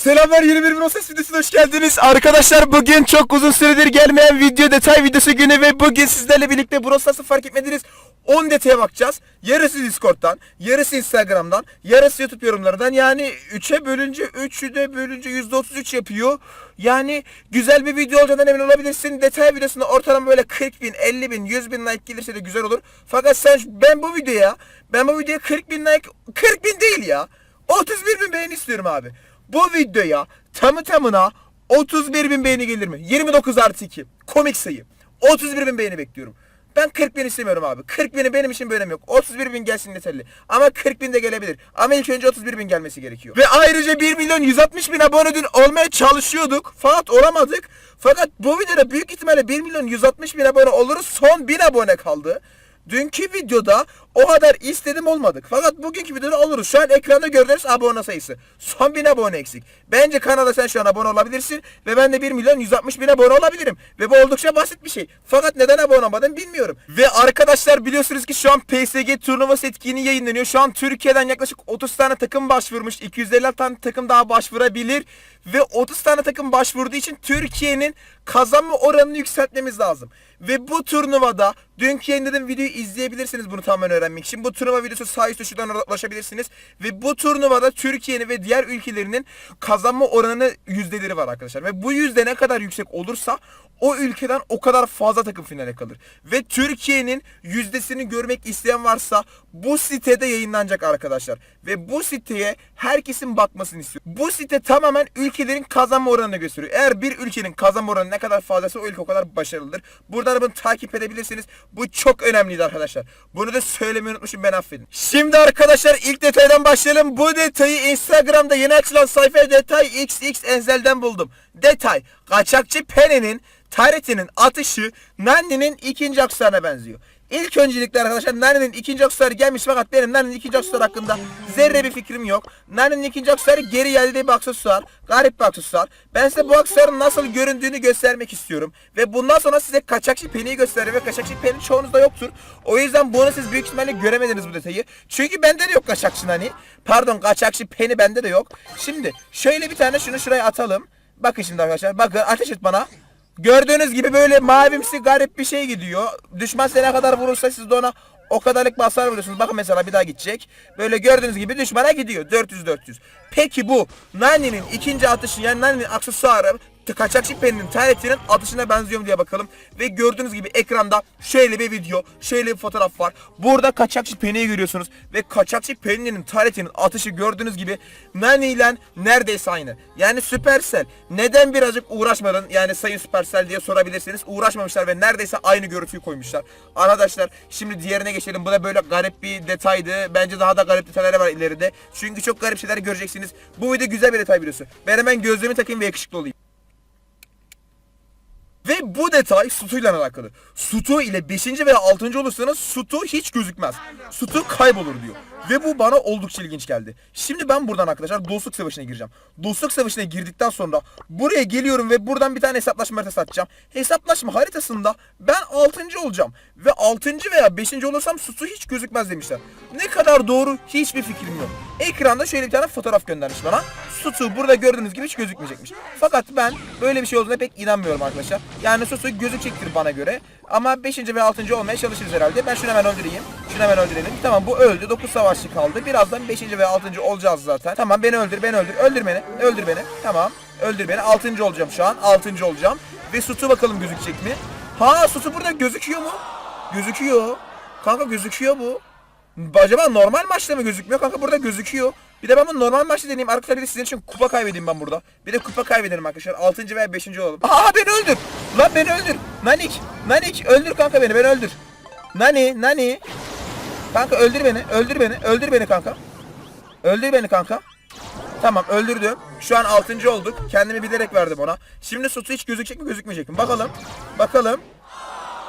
Selamlar yeni bir Proses videosuna hoş geldiniz. Arkadaşlar bugün çok uzun süredir gelmeyen video detay videosu günü ve bugün sizlerle birlikte Brostas'ı fark etmediniz 10 detaya bakacağız. Yarısı Discord'dan, yarısı Instagram'dan, yarısı YouTube yorumlarından. Yani 3'e bölünce 3'ü de bölünce %33 yapıyor. Yani güzel bir video olacağından emin olabilirsin. Detay videosunda ortalama böyle 40 bin, 50 bin, 100 bin like gelirse de güzel olur. Fakat sen ben bu videoya, ben bu videoya 40 bin like, 40 bin değil ya. 31 bin beğeni istiyorum abi. Bu videoya tamı tamına 31 bin beğeni gelir mi? 29 artı 2. Komik sayı. 31 bin beğeni bekliyorum. Ben 40 bin istemiyorum abi. 40 bini benim için bir önemi yok. 31 bin gelsin yeterli. Ama 40 bin de gelebilir. Ama ilk önce 31 bin gelmesi gerekiyor. Ve ayrıca 1 milyon 160 bin abone dün olmaya çalışıyorduk. Fakat olamadık. Fakat bu videoda büyük ihtimalle 1 milyon 160 bin abone oluruz. Son 1000 abone kaldı. Dünkü videoda o kadar istedim olmadık. Fakat bugünkü videoda oluruz. Şu an ekranda gördüğünüz abone sayısı. Son 1000 abone eksik. Bence kanala sen şu an abone olabilirsin. Ve ben de 1 milyon 160 bin abone olabilirim. Ve bu oldukça basit bir şey. Fakat neden abone olmadım bilmiyorum. Ve arkadaşlar biliyorsunuz ki şu an PSG turnuvası etkinliği yayınlanıyor. Şu an Türkiye'den yaklaşık 30 tane takım başvurmuş. 250 tane takım daha başvurabilir. Ve 30 tane takım başvurduğu için Türkiye'nin kazanma oranını yükseltmemiz lazım. Ve bu turnuvada dünkü yayınladığım videoyu izleyebilirsiniz bunu tamamen öğrenmek için. Bu turnuva videosu sağ üstte şuradan ulaşabilirsiniz. Ve bu turnuvada Türkiye'nin ve diğer ülkelerinin kazanma oranı yüzdeleri var arkadaşlar. Ve bu yüzde ne kadar yüksek olursa o ülkeden o kadar fazla takım finale kalır. Ve Türkiye'nin yüzdesini görmek isteyen varsa bu sitede yayınlanacak arkadaşlar. Ve bu siteye herkesin bakmasını istiyor. Bu site tamamen ülkelerin kazanma oranını gösteriyor. Eğer bir ülkenin kazanma oranı ne kadar fazlaysa o ülke o kadar başarılıdır. Buradan bunu takip edebilirsiniz. Bu çok önemliydi arkadaşlar. Bunu da söylemeyi unutmuşum ben affedin. Şimdi arkadaşlar ilk detaydan başlayalım. Bu detayı Instagram'da yeni açılan sayfaya detay XX Enzel'den buldum. Detay kaçakçı Pene'nin Taretinin atışı Nanni'nin ikinci aksesuarına benziyor. İlk öncelikle arkadaşlar Nani'nin ikinci aksesuarı gelmiş fakat benim Nani'nin ikinci aksesuarı hakkında zerre bir fikrim yok. Nani'nin ikinci aksesuarı geri geldiği bir aksesuar. Garip bir aksesuar. Ben size bu aksesuarın nasıl göründüğünü göstermek istiyorum. Ve bundan sonra size kaçakçı peniyi göstereceğim ve kaçakçı peni çoğunuzda yoktur. O yüzden bunu siz büyük ihtimalle göremediniz bu detayı. Çünkü bende de yok kaçakçı Nani. Pardon kaçakçı peni bende de yok. Şimdi şöyle bir tane şunu şuraya atalım. Bakın şimdi arkadaşlar bakın ateş et bana. Gördüğünüz gibi böyle mavimsi garip bir şey gidiyor. Düşman size ne kadar vurursa siz de ona o kadarlık bir hasar vuruyorsunuz. Bakın mesela bir daha gidecek. Böyle gördüğünüz gibi düşmana gidiyor. 400-400. Peki bu Nani'nin ikinci atışı yani Nani'nin aksesuarı kaçakçı peninin taretinin atışına benziyor mu diye bakalım. Ve gördüğünüz gibi ekranda şöyle bir video, şöyle bir fotoğraf var. Burada kaçakçı peniyi görüyorsunuz. Ve kaçakçı peninin taretinin atışı gördüğünüz gibi Nani ile neredeyse aynı. Yani Supercell neden birazcık uğraşmadın yani sayın Supercell diye sorabilirsiniz. Uğraşmamışlar ve neredeyse aynı görüntüyü koymuşlar. Arkadaşlar şimdi diğerine geçelim. Bu da böyle garip bir detaydı. Bence daha da garip detaylar var ileride. Çünkü çok garip şeyler göreceksiniz. Bu video güzel bir detay videosu. Ben hemen gözlüğümü takayım ve yakışıklı olayım. Ve bu detay Sutu ile alakalı. Sutu ile 5. veya 6. olursanız Sutu hiç gözükmez. Sutu kaybolur diyor. Ve bu bana oldukça ilginç geldi. Şimdi ben buradan arkadaşlar dostluk savaşına gireceğim. Dostluk savaşına girdikten sonra buraya geliyorum ve buradan bir tane hesaplaşma haritası atacağım. Hesaplaşma haritasında ben 6. olacağım. Ve 6. veya 5. olursam Sutu hiç gözükmez demişler. Ne kadar doğru hiçbir fikrim yok. Ekranda şöyle bir tane fotoğraf göndermiş bana. Sutu burada gördüğünüz gibi hiç gözükmeyecekmiş. Fakat ben böyle bir şey olduğuna pek inanmıyorum arkadaşlar. Yani Sutu gözükecektir bana göre. Ama 5. ve 6. olmaya çalışırız herhalde. Ben şunu hemen öldüreyim. Şunu hemen öldürelim. Tamam bu öldü. 9 savaşçı kaldı. Birazdan 5. ve 6. olacağız zaten. Tamam beni öldür, beni öldür. Öldür beni. Öldür beni. Tamam. Öldür beni. 6. olacağım şu an. 6. olacağım. Ve Sutu bakalım gözükecek mi? Ha Sutu burada gözüküyor mu? Gözüküyor. Kanka gözüküyor bu. Acaba normal maçta mı gözükmüyor? Kanka burada gözüküyor. Bir de ben bunu normal maçta deneyeyim. Arkadaşlar bir de sizin için kupa kaybedeyim ben burada. Bir de kupa kaybedelim arkadaşlar. 6. veya 5. olalım. Aa beni öldür. Lan beni öldür. Nanik. Nanik öldür kanka beni. Beni öldür. Nani. Nani. Kanka öldür beni. Öldür beni. Öldür beni kanka. Öldür beni kanka. Tamam öldürdüm. Şu an 6. olduk. Kendimi bilerek verdim ona. Şimdi Sutu hiç gözükecek mi gözükmeyecek mi? Bakalım. Bakalım.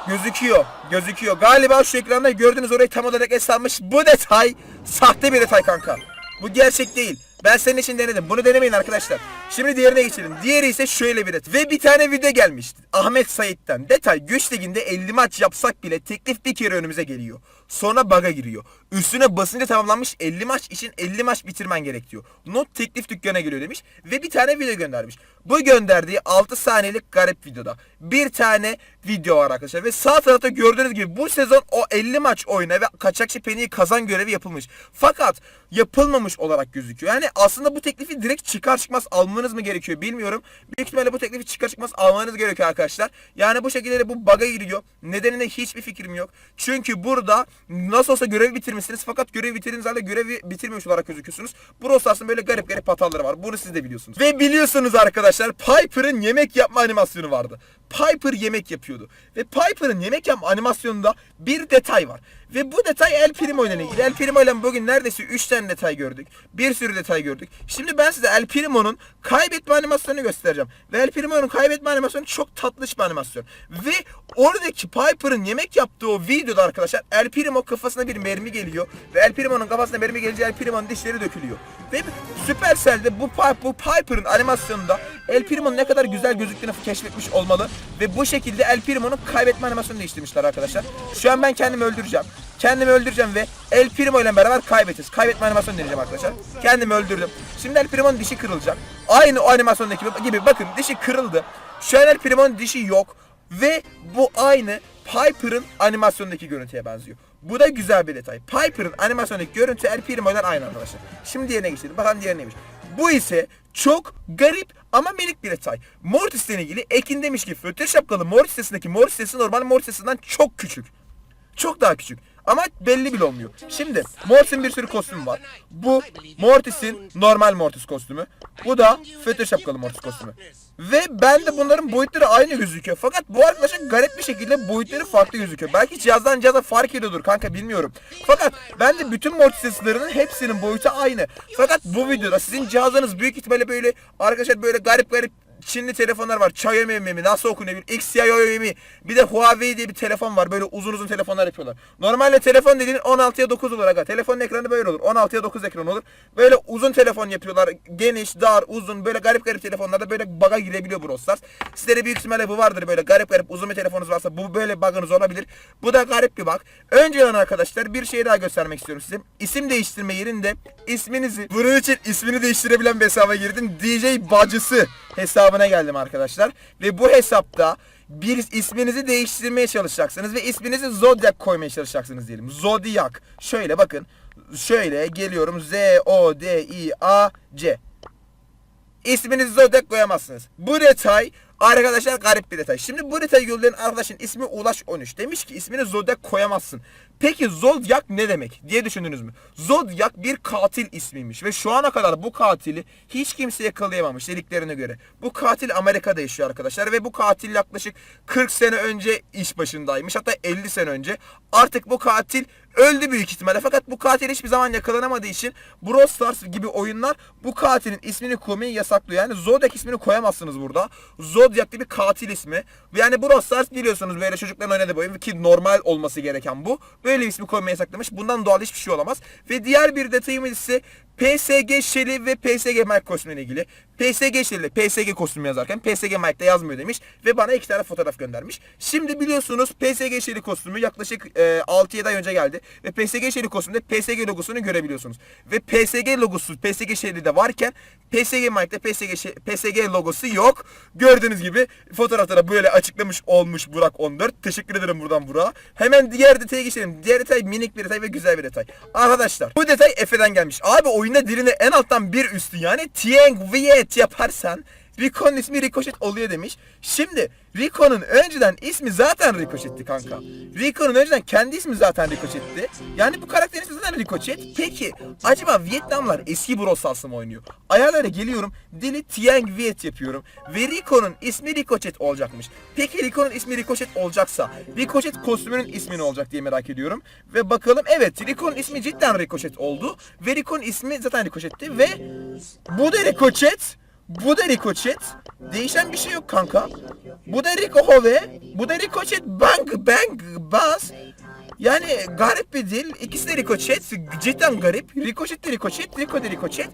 Gözüküyor. Gözüküyor. Galiba şu ekranda gördüğünüz orayı tam olarak eslanmış. Bu detay sahte bir detay kanka. Bu gerçek değil. Ben senin için denedim. Bunu denemeyin arkadaşlar. Şimdi diğerine geçelim. Diğeri ise şöyle bir et. Ve bir tane video gelmişti. Ahmet Sait'ten. Detay güç liginde 50 maç yapsak bile teklif bir kere önümüze geliyor. Sonra baga giriyor. Üstüne basınca tamamlanmış 50 maç için 50 maç bitirmen gerek diyor. Not teklif dükkana geliyor demiş. Ve bir tane video göndermiş. Bu gönderdiği 6 saniyelik garip videoda. Bir tane video var arkadaşlar. Ve sağ tarafta gördüğünüz gibi bu sezon o 50 maç oyna ve kaçakçı peniyi kazan görevi yapılmış. Fakat yapılmamış olarak gözüküyor. Yani aslında bu teklifi direkt çıkar çıkmaz almanız mı gerekiyor bilmiyorum. Büyük ihtimalle bu teklifi çıkar çıkmaz almanız gerekiyor arkadaşlar. Yani bu şekilde de bu bug'a giriyor. Nedenine hiçbir fikrim yok. Çünkü burada nasıl olsa görevi bitirmişsiniz fakat görevi bitirdiğiniz halde görevi bitirmemiş olarak gözüküyorsunuz. Brawl Stars'ın böyle garip garip hataları var. Bunu siz de biliyorsunuz. Ve biliyorsunuz arkadaşlar Piper'ın yemek yapma animasyonu vardı. Piper yemek yapıyordu. Ve Piper'ın yemek yapma animasyonunda bir detay var. Ve bu detay El Primo ile ilgili. El Primo ile bugün neredeyse 3 tane detay gördük. Bir sürü detay gördük. Şimdi ben size El Primo'nun kaybetme animasyonunu göstereceğim. Ve El Primo'nun kaybetme animasyonu çok tatlış bir animasyon. Ve oradaki Piper'ın yemek yaptığı o videoda arkadaşlar El Primo kafasına bir mermi geliyor. Ve El Primo'nun kafasına mermi gelince El Primo'nun dişleri dökülüyor. Ve Supercell'de bu, bu Piper'ın animasyonunda El Primo'nun ne kadar güzel gözüktüğünü keşfetmiş olmalı. Ve bu şekilde El Primo'nun kaybetme animasyonunu değiştirmişler arkadaşlar. Şu an ben kendimi öldüreceğim. Kendimi öldüreceğim ve El Primo ile beraber kaybedeceğiz. Kaybetme animasyonu deneyeceğim arkadaşlar. Kendimi öldürdüm. Şimdi El Primo'nun dişi kırılacak. Aynı o animasyondaki gibi bakın dişi kırıldı. Şu an El Primo'nun dişi yok. Ve bu aynı Piper'ın animasyondaki görüntüye benziyor. Bu da güzel bir detay. Piper'ın animasyondaki görüntü El Primo'dan aynı arkadaşlar. Şimdi diğerine geçelim. Bakalım diğeri neymiş. Bu ise çok garip ama minik bir detay. Mortis ile ilgili Ekin demiş ki fötür şapkalı Mortis sesindeki Mortis sesi normal Mortis sesinden çok küçük. Çok daha küçük. Ama belli bile olmuyor. Şimdi Mortis'in bir sürü kostümü var. Bu Mortis'in normal Mortis kostümü. Bu da fötür şapkalı Mortis kostümü. Ve ben de bunların boyutları aynı gözüküyor. Fakat bu arkadaşın garip bir şekilde boyutları farklı gözüküyor. Belki cihazdan cihaza fark ediyordur kanka bilmiyorum. Fakat ben de bütün Mortis seslerinin hepsinin boyutu aynı. Fakat bu videoda sizin cihazınız büyük ihtimalle böyle arkadaşlar böyle garip garip Çinli telefonlar var. Xiaomi mi nasıl okunuyor? Xiaomi mi? Bir de Huawei diye bir telefon var. Böyle uzun uzun telefonlar yapıyorlar. Normalde telefon dediğin 16'ya 9 olur aga. Telefonun ekranı böyle olur. 16'ya 9 ekran olur. Böyle uzun telefon yapıyorlar. Geniş, dar, uzun böyle garip garip telefonlarda böyle baga girebiliyor Brawl Stars. Sizlere büyük ihtimalle bu vardır böyle garip garip uzun bir telefonunuz varsa bu böyle bug'ınız olabilir. Bu da garip bir bug. Önceden arkadaşlar bir şey daha göstermek istiyorum size. İsim değiştirme yerinde isminizi bunun için ismini değiştirebilen bir hesaba girdim. DJ Bacısı hesabına geldim arkadaşlar. Ve bu hesapta bir isminizi değiştirmeye çalışacaksınız ve isminizi Zodiac koymaya çalışacaksınız diyelim. Zodiac. Şöyle bakın. Şöyle geliyorum. Z O D I A C. İsminizi Zodiac koyamazsınız. Bu detay arkadaşlar garip bir detay. Şimdi bu detayı yollayan arkadaşın ismi Ulaş 13. Demiş ki ismini Zodiac koyamazsın. Peki Zodiac ne demek diye düşündünüz mü? Zodiac bir katil ismiymiş ve şu ana kadar bu katili hiç kimse yakalayamamış dediklerine göre. Bu katil Amerika'da yaşıyor arkadaşlar ve bu katil yaklaşık 40 sene önce iş başındaymış. Hatta 50 sene önce. Artık bu katil öldü büyük ihtimalle. Fakat bu katil hiçbir zaman yakalanamadığı için Brawl Stars gibi oyunlar bu katilin ismini koymayı yasaklıyor. Yani Zodiac ismini koyamazsınız burada. Zodiac bir katil ismi. Yani Brawl Stars biliyorsunuz böyle çocukların oynadığı bir oyun ki normal olması gereken bu. Böyle bir ismi koymayı yasaklamış. Bundan doğal hiçbir şey olamaz. Ve diğer bir detayımız ise PSG Shelly ve PSG Mike kostümüyle ilgili. PSG Shelly, PSG kostümü yazarken PSG Mike'da yazmıyor demiş. Ve bana iki tane fotoğraf göndermiş. Şimdi biliyorsunuz PSG Shelly kostümü yaklaşık e, 6-7 ay önce geldi. Ve PSG Shelly kostümünde PSG logosunu görebiliyorsunuz. Ve PSG logosu PSG Shelly'de varken PSG Mike'da PSG, PSG logosu yok. Gördüğünüz gibi fotoğrafta da böyle açıklamış olmuş Burak 14. Teşekkür ederim buradan Burak'a. Hemen diğer detaya geçelim. Diğer detay minik bir detay ve güzel bir detay. Arkadaşlar bu detay Efe'den gelmiş. Abi oyunda dilini en alttan bir üstü yani Tieng Viet yaparsan Rico'nun ismi Ricochet oluyor demiş. Şimdi Rico'nun önceden ismi zaten Ricochet'ti kanka. Rico'nun önceden kendi ismi zaten Ricochet'ti. Yani bu karakterin ismi zaten Ricochet. Peki acaba Vietnamlar eski Brawl Stars'ı mı oynuyor? Ayarlara geliyorum. Dili Tieng Viet yapıyorum. Ve Rico'nun ismi Ricochet olacakmış. Peki Rico'nun ismi Ricochet olacaksa Ricochet kostümünün ismi ne olacak diye merak ediyorum. Ve bakalım evet Rico'nun ismi cidden Ricochet oldu. Ve Rico'nun ismi zaten Ricochet'ti ve bu da Ricochet. Bu da Ricochet. Değişen bir şey yok kanka. Bu da Rico Hove. Bu da Ricochet Bang Bang Buzz. Yani garip bir dil. İkisi de Ricochet. Cidden garip. Ricochet de Ricochet. Rico de Ricochet.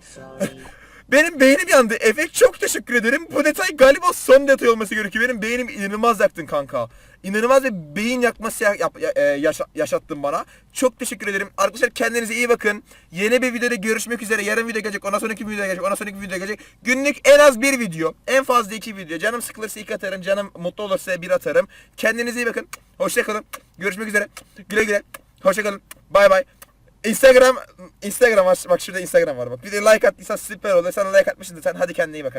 Benim beynim yandı. Efe çok teşekkür ederim. Bu detay galiba son detay olması gerekiyor. Benim beynim inanılmaz yaktın kanka. İnanılmaz bir beyin yakması ya- ya- e, yaşa- yaşattın bana. Çok teşekkür ederim. Arkadaşlar kendinize iyi bakın. Yeni bir videoda görüşmek üzere. Yarın video gelecek. Ondan sonraki video gelecek. Ondan sonraki video gelecek. Günlük en az bir video. En fazla iki video. Canım sıkılırsa iki atarım. Canım mutlu olursa bir atarım. Kendinize iyi bakın. Hoşçakalın. Görüşmek üzere. Güle güle. Hoşçakalın. Bay bay. Instagram Instagram var. Bak şurada Instagram var bak. Bir de like attıysan süper olur. Sana like atmışsın sen hadi kendine iyi bak.